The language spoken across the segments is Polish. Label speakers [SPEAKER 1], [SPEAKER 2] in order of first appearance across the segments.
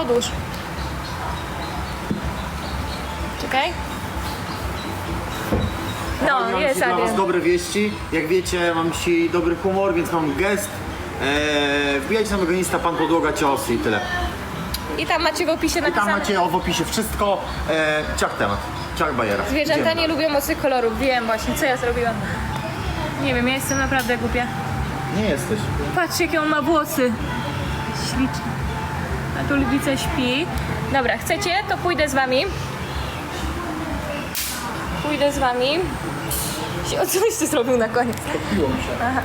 [SPEAKER 1] odłóż. Czekaj. No,
[SPEAKER 2] mam
[SPEAKER 1] jest
[SPEAKER 2] dzisiaj dla was
[SPEAKER 1] Adrian.
[SPEAKER 2] dobre wieści. Jak wiecie, mam dzisiaj dobry humor, więc mam gest. Eee, wbijajcie na mojego Insta, pan podłoga cios i tyle.
[SPEAKER 1] I tam macie w opisie
[SPEAKER 2] I tam
[SPEAKER 1] napisane.
[SPEAKER 2] macie w opisie wszystko. Eee, ciach temat. Ciach bajera.
[SPEAKER 1] Zwierzęta
[SPEAKER 2] Idziemy.
[SPEAKER 1] nie lubią mocnych kolorów. Wiem właśnie, co ja zrobiłam. Nie wiem, ja jestem naprawdę głupia.
[SPEAKER 2] Nie jesteś.
[SPEAKER 1] Patrzcie, jakie on ma włosy. Śliczne. A tu Libica śpi. Dobra, chcecie? To pójdę z wami. Pójdę z wami. O coś ty zrobił na koniec? Aha.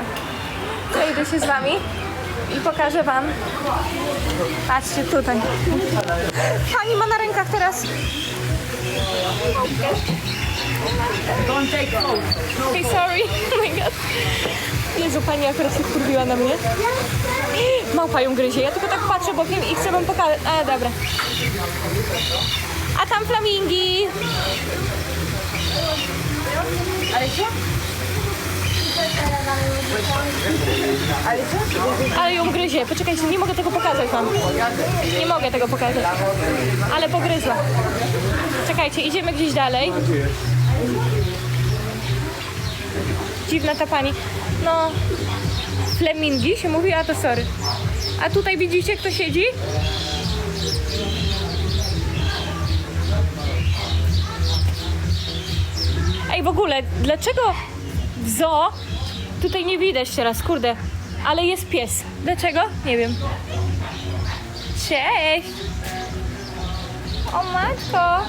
[SPEAKER 1] Przejdę się z wami i pokażę wam. Patrzcie tutaj. Pani ma na rękach teraz. Hey, sorry. Oh my god. Jezu, pani akurat się wkurwiła na mnie. Małpa ją gryzie. Ja tylko tak patrzę bokiem i chcę wam pokazać. A, dobra. A tam flamingi. Ale co? Ale ją gryzie. Poczekajcie, nie mogę tego pokazać wam. Nie mogę tego pokazać. Ale pogryzła. Czekajcie, idziemy gdzieś dalej. Dziwna ta pani. No, flemingi się mówi, a to sorry. A tutaj widzicie, kto siedzi? Ej, w ogóle, dlaczego w zoo tutaj nie widać teraz, kurde, ale jest pies. Dlaczego? Nie wiem. Cześć! O matko!